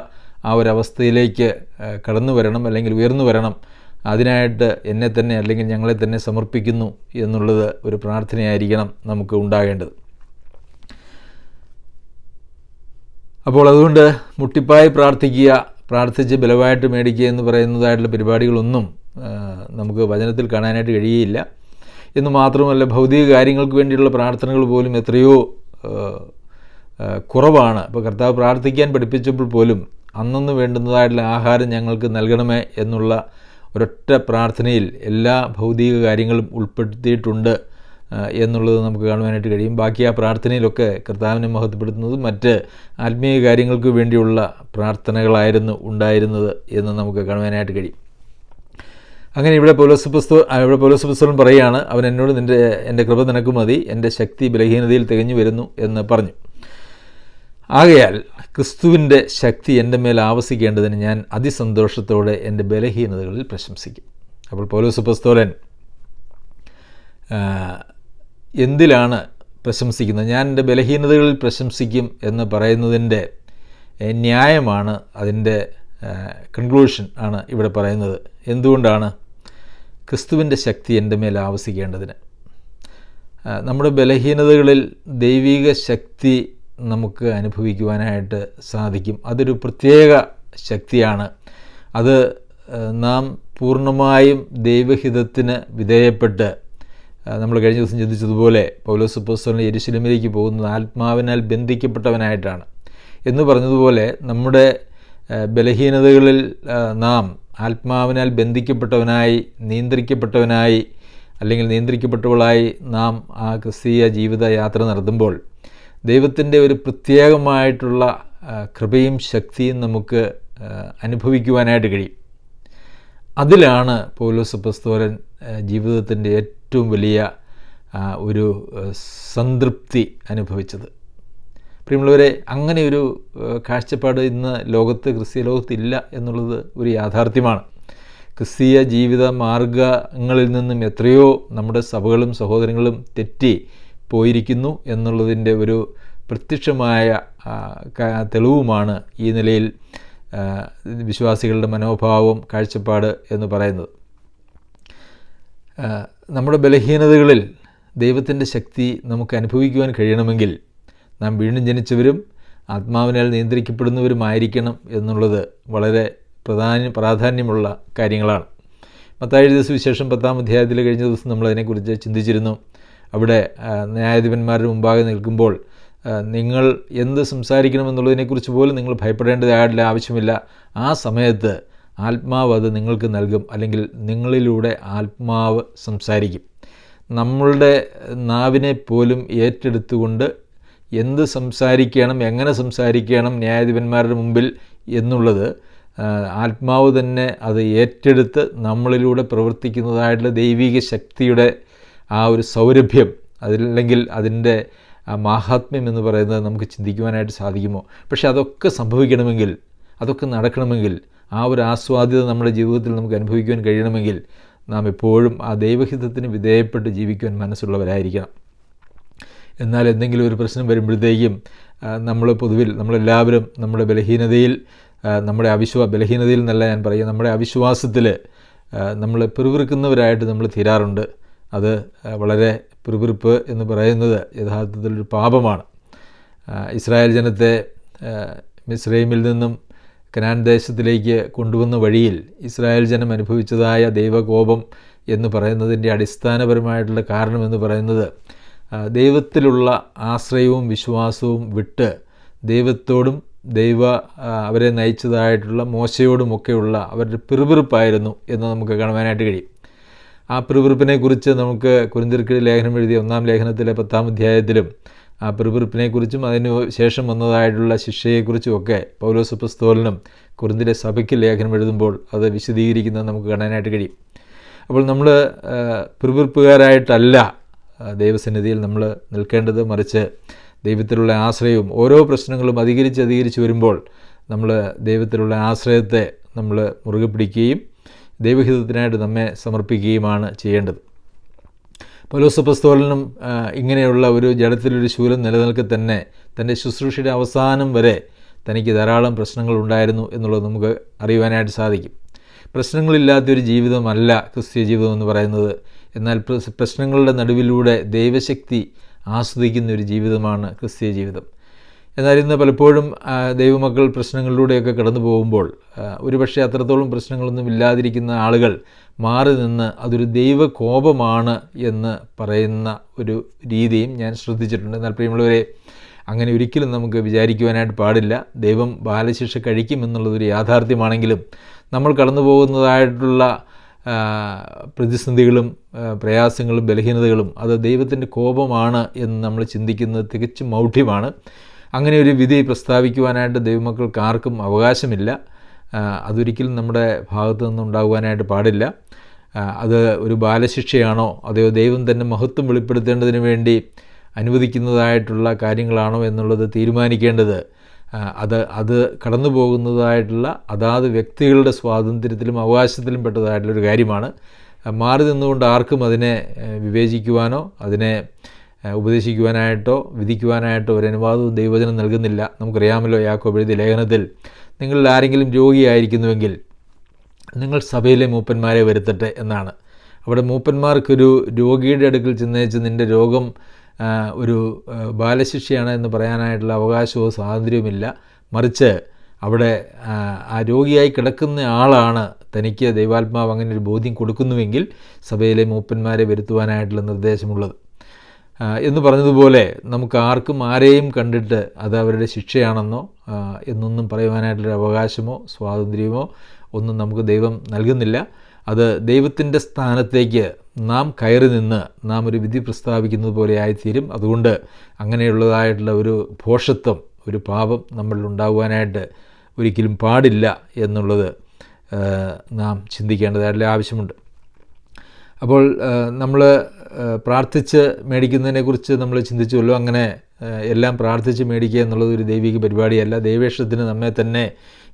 ആ ഒരവസ്ഥയിലേക്ക് കടന്നു വരണം അല്ലെങ്കിൽ ഉയർന്നു വരണം. അതിനായിട്ട് എന്നെ തന്നെ അല്ലെങ്കിൽ ഞങ്ങളെ തന്നെ സമർപ്പിക്കുന്നു എന്നുള്ളത് ഒരു പ്രാർത്ഥനയായിരിക്കണം നമുക്ക് ഉണ്ടാകേണ്ടത്. അപ്പോൾ അതുകൊണ്ട് മുട്ടിപ്പായി പ്രാർത്ഥിക്കുക പ്രാർത്ഥിച്ച് ബലമായിട്ട് മേടിക്കുക എന്ന് പറയുന്നതായിട്ടുള്ള പരിപാടികളൊന്നും നമുക്ക് വചനത്തിൽ കാണാനായിട്ട് കഴിയുകയില്ല. എന്ന് മാത്രമല്ല ഭൗതിക കാര്യങ്ങൾക്ക് വേണ്ടിയുള്ള പ്രാർത്ഥനകൾ പോലും എത്രയോ കുറവാണ്. ഇപ്പോൾ കർത്താവ് പ്രാർത്ഥിക്കാൻ പഠിപ്പിച്ചപ്പോൾ പോലും അന്നന്ന് വേണ്ടുന്നതായിട്ടുള്ള ആഹാരം ഞങ്ങൾക്ക് നൽകണമേ എന്നുള്ള ഒരൊറ്റ പ്രാർത്ഥനയിൽ എല്ലാ ഭൗതിക കാര്യങ്ങളും ഉൾപ്പെടുത്തിയിട്ടുണ്ട് എന്നുള്ളത് നമുക്ക് കാണുവാനായിട്ട് കഴിയും. ബാക്കി ആ പ്രാർത്ഥനയിലൊക്കെ കർത്താവിനെ മഹത്വപ്പെടുത്തുന്നത് മറ്റ് ആത്മീയ കാര്യങ്ങൾക്ക് വേണ്ടിയുള്ള പ്രാർത്ഥനകളായിരുന്നു ഉണ്ടായിരുന്നത് എന്ന് നമുക്ക് കാണുവാനായിട്ട് കഴിയും. അങ്ങനെ ഇവിടെ പൗലോസുപുസ്തു ഇവിടെ പൗലോസുപുസ്തകം പറയുകയാണ് അവൻ എന്നോട് നിന്റെ എന്റെ കൃപ നിനക്ക് മതി എന്റെ ശക്തി ബലഹീനതയിൽ തികഞ്ഞു വരുന്നു എന്ന് പറഞ്ഞു. ആകയാൽ ക്രിസ്തുവിന്റെ ശക്തി എന്റെ മേൽ ആവസിക്കേണ്ടതിന് ഞാൻ അതിസന്തോഷത്തോടെ എന്റെ ബലഹീനതകളിൽ പ്രശംസിക്കും. അപ്പോൾ പൗലോസ് പുസ്തോലൻ എന്തിലാണ് പ്രശംസിക്കുന്നത്? ഞാൻ എന്റെ ബലഹീനതകളിൽ പ്രശംസിക്കും എന്ന് പറയുന്നതിന്റെ ന്യായമാണ് അതിന്റെ കൺക്ലൂഷൻ ആണ് ഇവിടെ പറയുന്നത്. എന്തുകൊണ്ടാണ്? ക്രിസ്തുവിന്റെ ശക്തി എന്റെ മേൽ ആവസിക്കേണ്ടതിന്. നമ്മുടെ ബലഹീനതകളിൽ ദൈവിക ശക്തി നമുക്ക് അനുഭവിക്കുവാനായിട്ട് സാധിക്കും. അതൊരു പ്രത്യേക ശക്തിയാണ്. അത് നാം പൂർണമായും ദൈവഹിതത്തിന് വിധേയപ്പെട്ട് നമ്മൾ കഴിഞ്ഞ ദിവസം ചിന്തിച്ചതുപോലെ പൗലോസ് പുസ്തകൻ എരിശിലമിലേക്ക് പോകുന്നത് ആത്മാവിനാൽ ബന്ധിക്കപ്പെട്ടവനായിട്ടാണ്. എന്ന് പറഞ്ഞതുപോലെ നമ്മുടെ ബലഹീനതകളിൽ നാം ആത്മാവിനാൽ ബന്ധിക്കപ്പെട്ടവനായി നിയന്ത്രിക്കപ്പെട്ടവനായി അല്ലെങ്കിൽ നിയന്ത്രിക്കപ്പെട്ടവളായി നാം ആ ക്രിസ്തീയ ജീവിത യാത്ര നടത്തുമ്പോൾ ദൈവത്തിന്റെ ഒരു പ്രത്യേകമായിട്ടുള്ള കൃപയും ശക്തിയും നമുക്ക് അനുഭവിക്കുവാനായിട്ട് കഴിയും. അതിലാണ് പൗലോസ് പ്രസ്തോരൻ ജീവിതത്തിന്റെ ഏറ്റവും വലിയ ഒരു സംതൃപ്തി അനുഭവിച്ചത്. പ്രിയമുള്ളവരെ അങ്ങനെ ഒരു കാഴ്ചപ്പാട് ഇന്ന് ലോകത്ത് ക്രിസ്തീയ ലോകത്ത് ഇല്ല എന്നുള്ളത് ഒരു യാഥാർത്ഥ്യമാണ്. ക്രിസ്തീയ ജീവിത മാർഗങ്ങളിൽ നിന്നും എത്രയോ നമ്മുടെ സഭകളും സഹോദരങ്ങളും തെറ്റി പോയിരിക്കുന്നു എന്നുള്ളതിന്റെ ഒരു പ്രത്യക്ഷമായ തെളിവുമാണ് ഈ നിലയിൽ വിശ്വാസികളുടെ മനോഭാവം കാഴ്ചപ്പാട് എന്ന് പറയുന്നത്. നമ്മുടെ ബലഹീനതകളിൽ ദൈവത്തിന്റെ ശക്തി നമുക്ക് അനുഭവിക്കുവാൻ കഴിയണമെങ്കിൽ നാം വീണ്ടും ജനിച്ചവരും ആത്മാവിനാൽ നിയന്ത്രിക്കപ്പെടുന്നവരുമായിരിക്കണം എന്നുള്ളത് വളരെ പ്രധാന പ്രാധാന്യമുള്ള കാര്യങ്ങളാണ്. ദിവസം സുവിശേഷം പത്താം അധ്യായത്തിൽ കഴിഞ്ഞ ദിവസം നമ്മൾ അതിനെക്കുറിച്ച് ചിന്തിച്ചിരുന്നു. അവിടെ ന്യായാധിപന്മാരുടെ മുമ്പാകെ നിൽക്കുമ്പോൾ നിങ്ങൾ എന്ത് സംസാരിക്കണമെന്നുള്ളതിനെക്കുറിച്ച് പോലും നിങ്ങൾ ഭയപ്പെടേണ്ടതായിട്ടുള്ള ആവശ്യമില്ല. ആ സമയത്ത് ആത്മാവ് അത് നിങ്ങൾക്ക് നൽകും. അല്ലെങ്കിൽ നിങ്ങളിലൂടെ ആത്മാവ് സംസാരിക്കും. നമ്മളുടെ നാവിനെ പോലും ഏറ്റെടുത്തുകൊണ്ട് എന്ത് സംസാരിക്കണം എങ്ങനെ സംസാരിക്കണം ന്യായാധിപന്മാരുടെ മുമ്പിൽ എന്നുള്ളത് ആത്മാവ് തന്നെ അത് ഏറ്റെടുത്ത് നമ്മളിലൂടെ പ്രവർത്തിക്കുന്നതായിട്ടുള്ള ദൈവിക ശക്തിയുടെ ആ ഒരു സൗരഭ്യം അതില്ലെങ്കിൽ അതിന്റെ മാഹാത്മ്യം എന്ന് പറയുന്നത് നമുക്ക് ചിന്തിക്കുവാനായിട്ട് സാധിക്കുമോ? പക്ഷേ അതൊക്കെ സംഭവിക്കണമെങ്കിൽ അതൊക്കെ നടക്കണമെങ്കിൽ ആ ഒരു ആസ്വാദ്യത നമ്മുടെ ജീവിതത്തിൽ നമുക്ക് അനുഭവിക്കുവാൻ കഴിയണമെങ്കിൽ നാം എപ്പോഴും ആ ദൈവഹിതത്തിന് വിധേയപ്പെട്ട് ജീവിക്കുവാൻ മനസ്സുള്ളവരായിരിക്കണം. എന്നാൽ എന്തെങ്കിലും ഒരു പ്രശ്നം വരുമ്പോഴത്തേക്കും നമ്മൾ പൊതുവിൽ നമ്മളെല്ലാവരും നമ്മുടെ ബലഹീനതയിൽ നമ്മുടെ അവിശ്വാ ബലഹീനതയിൽ എന്നല്ല ഞാൻ പറയുക നമ്മുടെ അവിശ്വാസത്തിൽ നമ്മൾ പിറുവിറുക്കുന്നവരായിട്ട് നമ്മൾ തീരാറുണ്ട്. അത് വളരെ പിറുപിറുപ്പ് എന്ന് പറയുന്നത് യഥാർത്ഥത്തിൽ ഒരു പാപമാണ്. ഇസ്രായേൽ ജനത്തെ മിസ്രൈമിൽ നിന്നും കനാൻ ദേശത്തിലേക്ക് കൊണ്ടുവന്ന വഴിയിൽ ഇസ്രായേൽ ജനം അനുഭവിച്ചതായ ദൈവകോപം എന്ന് പറയുന്നതിന്റെ അടിസ്ഥാനപരമായിട്ടുള്ള കാരണം എന്ന് പറയുന്നത് ദൈവത്തിലുള്ള ആശ്രയവും വിശ്വാസവും വിട്ട് ദൈവത്തോടും ദൈവ അവരെ നയിച്ചതായിട്ടുള്ള മോശയോടുമൊക്കെയുള്ള അവരുടെ പിറുപിറുപ്പായിരുന്നു എന്ന് നമുക്ക് കാണുവാനായിട്ട് കഴിയും. ആ പിറുപിറുപ്പിനെക്കുറിച്ച് നമുക്ക് കുരിന്തിർക്കിഴി ലേഖനം എഴുതിയ ഒന്നാം ലേഖനത്തിലെ പത്താം അധ്യായത്തിലും ആ പിറുപിറുപ്പിനെക്കുറിച്ചും അതിന് ശേഷം വന്നതായിട്ടുള്ള ശിക്ഷയെക്കുറിച്ചും ഒക്കെ പൗലോസ് പുസ്തോലിനും കുറിന്തിലെ സഭയ്ക്ക് ലേഖനം എഴുതുമ്പോൾ അത് വിശദീകരിക്കുന്നത് നമുക്ക് കാണാനായിട്ട് കഴിയും. അപ്പോൾ നമ്മൾ പിറുപിറുപ്പുകാരായിട്ടല്ല ദൈവസന്നിധിയിൽ നമ്മൾ നിൽക്കേണ്ടത്. മറിച്ച് ദൈവത്തിലുള്ള ആശ്രയവും ഓരോ പ്രശ്നങ്ങളും അധികരിച്ച് അധികരിച്ച് വരുമ്പോൾ നമ്മൾ ദൈവത്തിലുള്ള ആശ്രയത്തെ നമ്മൾ മുറുകെ പിടിക്കുകയും ദൈവഹിതത്തിനായിട്ട് നമ്മെ സമർപ്പിക്കുകയുമാണ് ചെയ്യേണ്ടത്. പൗലോസപ്പസ്തോലനും ഇങ്ങനെയുള്ള ഒരു ജഡത്തിലൊരു ശൂലം നിലനിൽക്കെ തന്നെ തന്റെ ശുശ്രൂഷയുടെ അവസാനം വരെ തനിക്ക് ധാരാളം പ്രശ്നങ്ങൾ ഉണ്ടായിരുന്നു എന്നുള്ളത് നമുക്ക് അറിയുവാനായിട്ട് സാധിക്കും. പ്രശ്നങ്ങളില്ലാത്തൊരു ജീവിതമല്ല ക്രിസ്തീയ ജീവിതം എന്ന് പറയുന്നത്. എന്നാൽ പ്രശ്നങ്ങളുടെ നടുവിലൂടെ ദൈവശക്തി ആസ്വദിക്കുന്ന ഒരു ജീവിതമാണ് ക്രിസ്തീയ ജീവിതം. എന്നാൽ ഇന്ന് പലപ്പോഴും ദൈവമക്കൾ പ്രശ്നങ്ങളിലൂടെയൊക്കെ കടന്നു പോകുമ്പോൾ ഒരുപക്ഷെ അത്രത്തോളം പ്രശ്നങ്ങളൊന്നും ഇല്ലാതിരിക്കുന്ന ആളുകൾ മാറി നിന്ന് അതൊരു ദൈവകോപമാണ് എന്ന് പറയുന്ന ഒരു രീതിയും ഞാൻ ശ്രദ്ധിച്ചിട്ടുണ്ട്. എന്നാൽ പ്രിയമുള്ളവരെ അങ്ങനെ ഒരിക്കലും നമുക്ക് വിചാരിക്കുവാനായിട്ട് പാടില്ല. ദൈവം ബാലശിക്ഷ കഴിക്കുമെന്നുള്ളതൊരു യാഥാർത്ഥ്യമാണെങ്കിലും നമ്മൾ കടന്നു പോകുന്നതായിട്ടുള്ള പ്രതിസന്ധികളും പ്രയാസങ്ങളും ബലഹീനതകളും അത് ദൈവത്തിന്റെ കോപമാണ് എന്ന് നമ്മൾ ചിന്തിക്കുന്നത് തികച്ചും മൗഢ്യമാണ്. അങ്ങനെ ഒരു വിധി പ്രസ്താവിക്കുവാനായിട്ട് ദൈവമക്കൾക്ക് ആർക്കും അവകാശമില്ല. അതൊരിക്കലും നമ്മുടെ ഭാഗത്തു നിന്നുണ്ടാകുവാനായിട്ട് പാടില്ല. അത് ഒരു ബാലശിക്ഷയാണോ? അതെയോ ദൈവം തന്നെ മഹത്വം വെളിപ്പെടുത്തേണ്ടതിന് വേണ്ടി അനുവദിക്കുന്നതായിട്ടുള്ള കാര്യങ്ങളാണോ എന്നുള്ളത് തീരുമാനിക്കേണ്ടത്? അത് അത് കടന്നു പോകുന്നതായിട്ടുള്ള അതാത് വ്യക്തികളുടെ സ്വാതന്ത്ര്യത്തിലും അവകാശത്തിലും പെട്ടതായിട്ടുള്ളൊരു കാര്യമാണ്. മാറി നിന്നുകൊണ്ട് ആർക്കും അതിനെ വിവേചിക്കുവാനോ അതിനെ ഉപദേശിക്കുവാനായിട്ടോ വിധിക്കുവാനായിട്ടോ ഒരു അനുവാദവും ദൈവജനം നൽകുന്നില്ല. നമുക്കറിയാമല്ലോ യാക്കോബ് എഴുതിയ ലേഖനത്തിൽ നിങ്ങളിൽ ആരെങ്കിലും രോഗിയായിരിക്കുന്നുവെങ്കിൽ നിങ്ങൾ സഭയിലെ മൂപ്പന്മാരെ വരുത്തട്ടെ എന്നാണ്. അവിടെ മൂപ്പന്മാർക്കൊരു രോഗിയുടെ അടുക്കൽ ചെന്നേച്ച് നിന്റെ രോഗം ഒരു ബാലശിക്ഷയാണ് എന്ന് പറയാനായിട്ടുള്ള അവകാശമോ സ്വാതന്ത്ര്യവുമില്ല. മറിച്ച് അവിടെ ആ, രോഗിയായി കിടക്കുന്ന ആളാണ് തനിക്ക് ദൈവാത്മാവ് അങ്ങനെ ഒരു ബോധ്യം കൊടുക്കുന്നുവെങ്കിൽ സഭയിലെ മൂപ്പന്മാരെ വരുത്തുവാനായിട്ടുള്ള നിർദ്ദേശമുള്ളത്. എന്ന് പറഞ്ഞതുപോലെ നമുക്ക് ആർക്കും ആരെയും കണ്ടിട്ട് അത് അവരുടെ ശിക്ഷയാണെന്നോ എന്നൊന്നും പറയുവാനായിട്ടൊരു അവകാശമോ സ്വാതന്ത്ര്യമോ ഒന്നും നമുക്ക് ദൈവം നൽകുന്നില്ല. അത് ദൈവത്തിന്റെ സ്ഥാനത്തേക്ക് നാം കയറി നിന്ന് നാം ഒരു വിധി പ്രസ്താവിക്കുന്നത് പോലെ ആയിത്തീരും. അതുകൊണ്ട് അങ്ങനെയുള്ളതായിട്ടുള്ള ഒരു ഭോഷത്വം ഒരു പാപം നമ്മളിൽ ഉണ്ടാകുവാനായിട്ട് ഒരിക്കലും പാടില്ല എന്നുള്ളത് നാം ചിന്തിക്കേണ്ടതായിട്ടുള്ള ആവശ്യമുണ്ട്. അപ്പോൾ നമ്മൾ പ്രാർത്ഥിച്ച് മേടിക്കുന്നതിനെക്കുറിച്ച് നമ്മൾ ചിന്തിച്ചുവല്ലോ അങ്ങനെ എല്ലാം പ്രാർത്ഥിച്ച് മേടിക്കുക എന്നുള്ളത് ഒരു ദൈവിക പരിപാടിയല്ല. ദൈവേഷത്തിന് നമ്മെ തന്നെ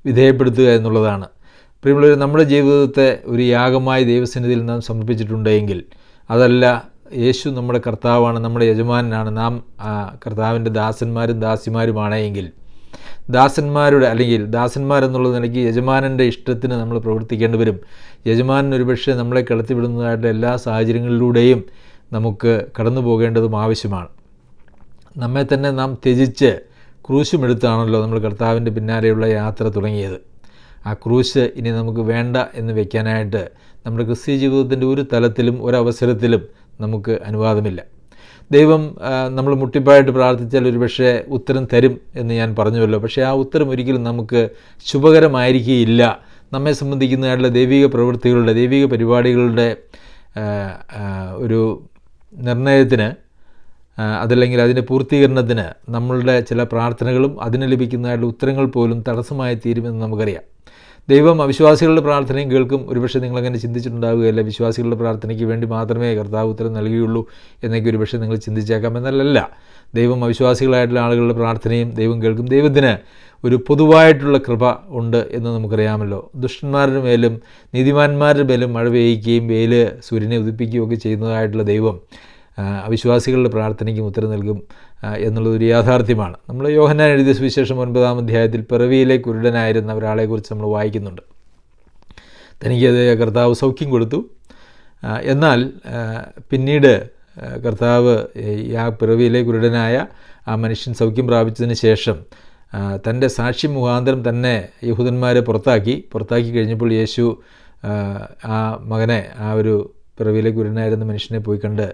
വിധേയപ്പെടുത്തുക എന്നുള്ളതാണ്. പ്രിയമുള്ളവർ നമ്മുടെ ജീവിതത്തെ ഒരു യാഗമായി ദൈവസന്നിധിയിൽ നാം സമർപ്പിച്ചിട്ടുണ്ടെങ്കിൽ അതല്ല യേശു നമ്മുടെ കർത്താവാണ് നമ്മുടെ യജമാനാണ് നാം കർത്താവിന്റെ ദാസന്മാരും ദാസിമാരുമാണെങ്കിൽ ദാസന്മാരുടെ അല്ലെങ്കിൽ ദാസന്മാരെന്നുള്ള നിലയ്ക്ക് യജമാനന്റെ ഇഷ്ടത്തിന് നമ്മൾ പ്രവർത്തിക്കേണ്ടി വരും. യജമാനൻ ഒരുപക്ഷെ നമ്മളെ കടത്തിവിടുന്നതായിട്ട് എല്ലാ സാഹചര്യങ്ങളിലൂടെയും നമുക്ക് കടന്നു പോകേണ്ടതും ആവശ്യമാണ്. നമ്മെ തന്നെ നാം ത്യജിച്ച് ക്രൂശുമെടുത്താണല്ലോ നമ്മൾ കർത്താവിന്റെ പിന്നാലെയുള്ള യാത്ര തുടങ്ങിയത്. ആ ക്രൂശ് ഇനി നമുക്ക് വേണ്ട എന്ന് വയ്ക്കാനായിട്ട് നമ്മുടെ ക്രിസ്ത്യ ജീവിതത്തിന്റെ ഒരു തലത്തിലും ഒരവസരത്തിലും നമുക്ക് അനുവാദമില്ല. ദൈവം നമ്മൾ മുട്ടിപ്പായിട്ട് പ്രാർത്ഥിച്ചാൽ ഒരു പക്ഷേ ഉത്തരം തരും എന്ന് ഞാൻ പറഞ്ഞുവല്ലോ. പക്ഷേ ആ ഉത്തരം ഒരിക്കലും നമുക്ക് ശുഭകരമായിരിക്കുകയില്ല. നമ്മെ സംബന്ധിക്കുന്നതായിട്ടുള്ള ദൈവിക പ്രവൃത്തികളുടെ ദൈവിക പരിപാടികളുടെ ഒരു നിർണയത്തിന് അതല്ലെങ്കിൽ അതിന്റെ പൂർത്തീകരണത്തിന് നമ്മളുടെ ചില പ്രാർത്ഥനകളും അതിന് ലഭിക്കുന്നതായിട്ടുള്ള ഉത്തരങ്ങൾ പോലും തടസ്സമായി തീരുമെന്ന് നമുക്കറിയാം. ദൈവം അവിശ്വാസികളുടെ പ്രാർത്ഥനയും കേൾക്കും. ഒരുപക്ഷെ നിങ്ങളങ്ങനെ ചിന്തിച്ചിട്ടുണ്ടാവുകയല്ല. വിശ്വാസികളുടെ പ്രാർത്ഥനയ്ക്ക് വേണ്ടി മാത്രമേ കർത്താവ് ഉത്തരം നൽകിയുള്ളൂ എന്നൊക്കെ ഒരുപക്ഷെ നിങ്ങൾ ചിന്തിച്ചേക്കാം എന്നല്ല ദൈവം അവിശ്വാസികളായിട്ടുള്ള ആളുകളുടെ പ്രാർത്ഥനയും ദൈവം കേൾക്കും. ദൈവത്തിന് ഒരു പൊതുവായിട്ടുള്ള കൃപ ഉണ്ട് എന്ന് നമുക്കറിയാമല്ലോ. ദുഷ്ടന്മാരുടെ മേലും നീതിമാന്മാരുടെ മേലും മഴ പെയ്യുകയും വെയിൽ സൂര്യനെ ഉദിപ്പിക്കുകയും ഒക്കെ ചെയ്യുന്നതായിട്ടുള്ള ദൈവം അവിശ്വാസികളുടെ പ്രാർത്ഥനയ്ക്കും ഉത്തരം നൽകും. എന്നുള്ളതൊരു യാഥാർത്ഥ്യമാണ്. നമ്മൾ യോഹന്നാൻ എഴുതിയ സുവിശേഷം ഒൻപതാം അധ്യായത്തിൽ പിറവിയിലെ കുരുടനായിരുന്ന ഒരാളെക്കുറിച്ച് നമ്മൾ വായിക്കുന്നുണ്ട്. തനിക്കത് കർത്താവ് സൗഖ്യം കൊടുത്തു. എന്നാൽ പിന്നീട് കർത്താവ് ആ പിറവിയിലെ കുരുടനായ ആ മനുഷ്യൻ സൗഖ്യം പ്രാപിച്ചതിന് ശേഷം തന്റെ സാക്ഷി മുഖാന്തരം തന്നെ യഹൂദന്മാരെ പുറത്താക്കി. പുറത്താക്കി കഴിഞ്ഞപ്പോൾ യേശു ആ, മകനെ ആ ഒരു പിറവിയിലെ കുരുടനായിരുന്ന മനുഷ്യനെ പോയി കണ്ട്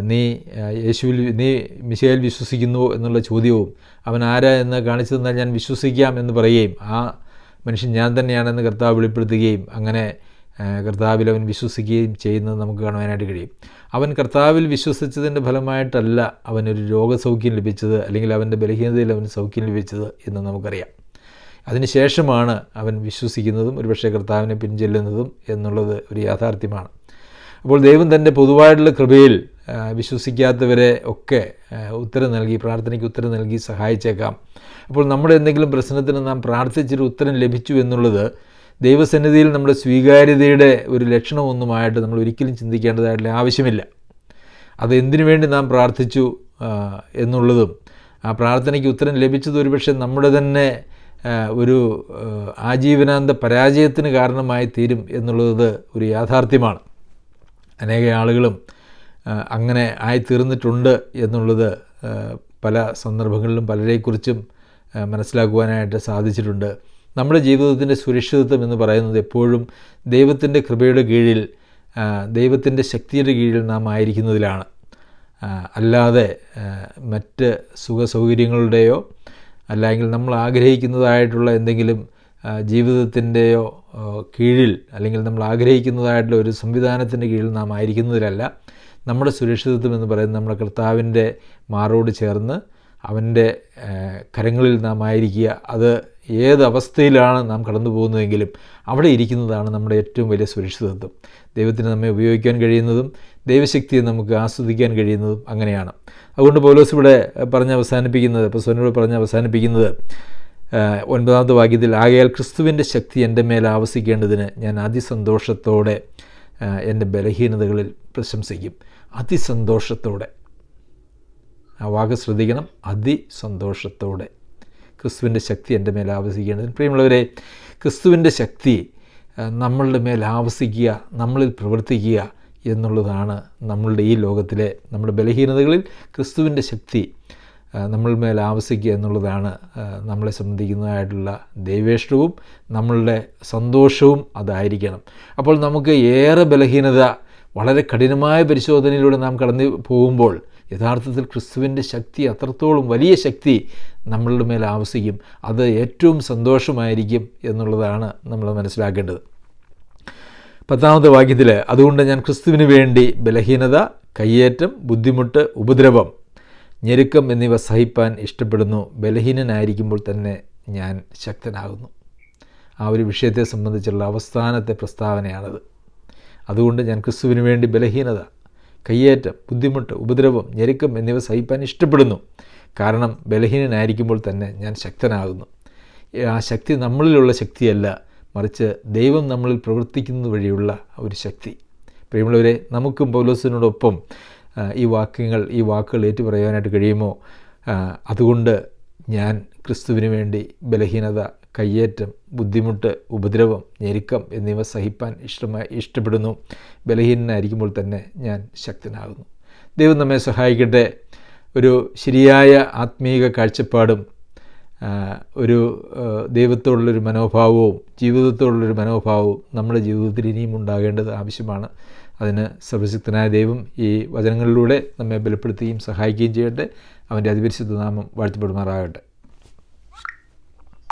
നീ യേശുവിൽ നീ മിശയിൽ വിശ്വസിക്കുന്നു എന്നുള്ള ചോദ്യവും അവൻ ആരാ എന്ന് കാണിച്ചു തന്നാൽ ഞാൻ വിശ്വസിക്കാം എന്ന് പറയുകയും ആ മനുഷ്യൻ ഞാൻ തന്നെയാണെന്ന് കർത്താവ് വെളിപ്പെടുത്തുകയും അങ്ങനെ കർത്താവിൽ അവൻ വിശ്വസിക്കുകയും ചെയ്യുന്നത് നമുക്ക് കാണുവാനായിട്ട് കഴിയും. അവൻ കർത്താവിൽ വിശ്വസിച്ചതിന്റെ ഫലമായിട്ടല്ല അവനൊരു രോഗസൗഖ്യം ലഭിച്ചത് അല്ലെങ്കിൽ അവന്റെ ബലഹീനതയിൽ അവന് സൗഖ്യം ലഭിച്ചത് എന്ന് നമുക്കറിയാം. അതിനുശേഷമാണ് അവൻ വിശ്വസിക്കുന്നതും ഒരുപക്ഷെ കർത്താവിനെ പിൻചെല്ലുന്നതും എന്നുള്ളത് ഒരു യാഥാർത്ഥ്യമാണ്. അപ്പോൾ ദൈവം തന്റെ പൊതുവായിട്ടുള്ള കൃപയിൽ വിശ്വസിക്കാത്തവരെ ഒക്കെ ഉത്തരം നൽകി പ്രാർത്ഥനയ്ക്ക് ഉത്തരം നൽകി സഹായിച്ചേക്കാം. അപ്പോൾ നമ്മുടെ എന്തെങ്കിലും പ്രശ്നത്തിന് നാം പ്രാർത്ഥിച്ചൊരു ഉത്തരം ലഭിച്ചു എന്നുള്ളത് ദൈവസന്നിധിയിൽ നമ്മുടെ സ്വീകാര്യതയുടെ ഒരു ലക്ഷണമൊന്നുമായിട്ട് നമ്മൾ ഒരിക്കലും ചിന്തിക്കേണ്ടതായിട്ടുള്ള ആവശ്യമില്ല. അത് എന്തിനു വേണ്ടി നാം പ്രാർത്ഥിച്ചു എന്നുള്ളതും ആ പ്രാർത്ഥനയ്ക്ക് ഉത്തരം ലഭിച്ചത് ഒരുപക്ഷെ നമ്മുടെ തന്നെ ഒരു ആജീവനാന്ത പരാജയത്തിന് കാരണമായി തീരും എന്നുള്ളത് ഒരു യാഥാർത്ഥ്യമാണ്. അനേക ആളുകളും അങ്ങനെ ആയിത്തീർന്നിട്ടുണ്ട് എന്നുള്ളത് പല സന്ദർഭങ്ങളിലും പലരെക്കുറിച്ചും മനസ്സിലാക്കുവാനായിട്ട് സാധിച്ചിട്ടുണ്ട്. നമ്മുടെ ജീവിതത്തിന്റെ സുരക്ഷിതത്വം എന്ന് പറയുന്നത് എപ്പോഴും ദൈവത്തിന്റെ കൃപയുടെ കീഴിൽ ദൈവത്തിന്റെ ശക്തിയുടെ കീഴിൽ നാം ആയിരിക്കുന്നതിലാണ്. അല്ലാതെ മറ്റ് സുഖ സൗകര്യങ്ങളുടെയോ അല്ലെങ്കിൽ നമ്മൾ ആഗ്രഹിക്കുന്നതായിട്ടുള്ള എന്തെങ്കിലും ജീവിതത്തിന്റെയോ കീഴിൽ അല്ലെങ്കിൽ നമ്മൾ ആഗ്രഹിക്കുന്നതായിട്ടുള്ള ഒരു സംവിധാനത്തിന്റെ കീഴിൽ നാം ആയിരിക്കുന്നതിലല്ല നമ്മുടെ സുരക്ഷിതത്വം എന്ന് പറയുന്നത് നമ്മുടെ കർത്താവിന്റെ മാറോട് ചേർന്ന് അവന്റെ കരങ്ങളിൽ നാം ആയിരിക്കുക. അത് ഏത് അവസ്ഥയിലാണ് നാം കടന്നു പോകുന്നതെങ്കിലും അവിടെ ഇരിക്കുന്നതാണ് നമ്മുടെ ഏറ്റവും വലിയ സുരക്ഷിതത്വം. ദൈവത്തിന് നമ്മെ ഉപയോഗിക്കാൻ കഴിയുന്നതും ദൈവശക്തിയെ നമുക്ക് ആസ്വദിക്കാൻ കഴിയുന്നതും അങ്ങനെയാണ്. അതുകൊണ്ട് പൗലോസ് ഇവിടെ പറഞ്ഞ് അവസാനിപ്പിക്കുന്നത് പ്രസവനോട് പറഞ്ഞ് അവസാനിപ്പിക്കുന്നത് ആ, ഒൻപതാമത്തെ വാക്യത്തിൽ ആകയാൽ ക്രിസ്തുവിന്റെ ശക്തി എന്റെ മേൽ ആവസിക്കേണ്ടതിന് ഞാൻ അതിസന്തോഷത്തോടെ എന്റെ ബലഹീനതകളിൽ പ്രശംസിക്കും. അതിസന്തോഷത്തോടെ. ആ വാക്ക് ശ്രദ്ധിക്കണം. അതിസന്തോഷത്തോടെ. ക്രിസ്തുവിന്റെ ശക്തി എന്റെ മേൽ ആവസിക്കേണ്ടതിന്. പ്രിയമുള്ളവരെ ക്രിസ്തുവിന്റെ ശക്തി നമ്മളുടെ മേൽ ആവസിക്കുക നമ്മളിൽ പ്രവർത്തിക്കുക എന്നുള്ളതാണ് നമ്മളുടെ ഈ ലോകത്തിലെ നമ്മുടെ ബലഹീനതകളിൽ ക്രിസ്തുവിന്റെ ശക്തി ആ, നമ്മളുടെ മേൽ ആവസിക്കുക എന്നുള്ളതാണ് നമ്മളെ സംബന്ധിക്കുന്നതായിട്ടുള്ള ദൈവേഷ്ടവും നമ്മളുടെ സന്തോഷവും അതായിരിക്കണം. അപ്പോൾ നമുക്ക് ഏറെ ബലഹീനത വളരെ കഠിനമായ പരിശോധനയിലൂടെ നാം കടന്നു പോകുമ്പോൾ യഥാർത്ഥത്തിൽ ക്രിസ്തുവിന്റെ ശക്തി അത്രത്തോളം വലിയ ശക്തി നമ്മളുടെ മേൽ ആവസിക്കും. അത് ഏറ്റവും സന്തോഷമായിരിക്കും എന്നുള്ളതാണ് നമ്മൾ മനസ്സിലാക്കേണ്ടത്. പത്താമത്തെ വാക്യത്തിൽ അതുകൊണ്ട് ഞാൻ ക്രിസ്തുവിന് വേണ്ടി ബലഹീനത കയ്യേറ്റം ബുദ്ധിമുട്ട് ഉപദ്രവം ഞെരുക്കം എന്നിവ സഹിപ്പാൻ ഇഷ്ടപ്പെടുന്നു. ബലഹീനനായിരിക്കുമ്പോൾ തന്നെ ഞാൻ ശക്തനാകുന്നു. ആ ഒരു വിഷയത്തെ സംബന്ധിച്ചുള്ള അവസാനത്തെ പ്രസ്താവനയാണത്. അതുകൊണ്ട് ഞാൻ ക്രിസ്തുവിന് വേണ്ടി ബലഹീനത കയ്യേറ്റം ബുദ്ധിമുട്ട് ഉപദ്രവം ഞെരുക്കം എന്നിവ സഹിപ്പാൻ ഇഷ്ടപ്പെടുന്നു. കാരണം ബലഹീനനായിരിക്കുമ്പോൾ തന്നെ ഞാൻ ശക്തനാകുന്നു. ആ ശക്തി നമ്മളിലുള്ള ശക്തിയല്ല മറിച്ച് ദൈവം നമ്മളിൽ പ്രവർത്തിക്കുന്നത് വഴിയുള്ള ഒരു ശക്തി. പ്രിയമുള്ളവരെ നമുക്കും പൗലോസിനോടൊപ്പം ഈ വാക്യങ്ങൾ ഈ വാക്കുകൾ ഏറ്റു പറയുവാനായിട്ട് കഴിയുമോ? അതുകൊണ്ട് ഞാൻ ക്രിസ്തുവിന് വേണ്ടി ബലഹീനത കയ്യേറ്റം ബുദ്ധിമുട്ട് ഉപദ്രവം ഞെരുക്കം എന്നിവ സഹിപ്പാൻ ഇഷ്ടമായി ഇഷ്ടപ്പെടുന്നു. ബലഹീനനായിരിക്കുമ്പോൾ തന്നെ ഞാൻ ശക്തനാകുന്നു. ദൈവം നമ്മെ സഹായിക്കട്ടെ. ഒരു ശരിയായ ആത്മീക കാഴ്ചപ്പാടും ഒരു ദൈവത്തോടുള്ളൊരു മനോഭാവവും ജീവിതത്തോടുള്ളൊരു മനോഭാവവും നമ്മുടെ ജീവിതത്തിൽ ഇനിയും ഉണ്ടാകേണ്ടത് ആവശ്യമാണ്. അതിന് സർവശക്തനായ ദൈവം ഈ വചനങ്ങളിലൂടെ നമ്മെ ബലപ്പെടുത്തുകയും സഹായിക്കുകയും ചെയ്യട്ടെ. അവന്റെ അതിപരിശുദ്ധ നാമം വാഴ്ത്തപ്പെടുമാറാകട്ടെ.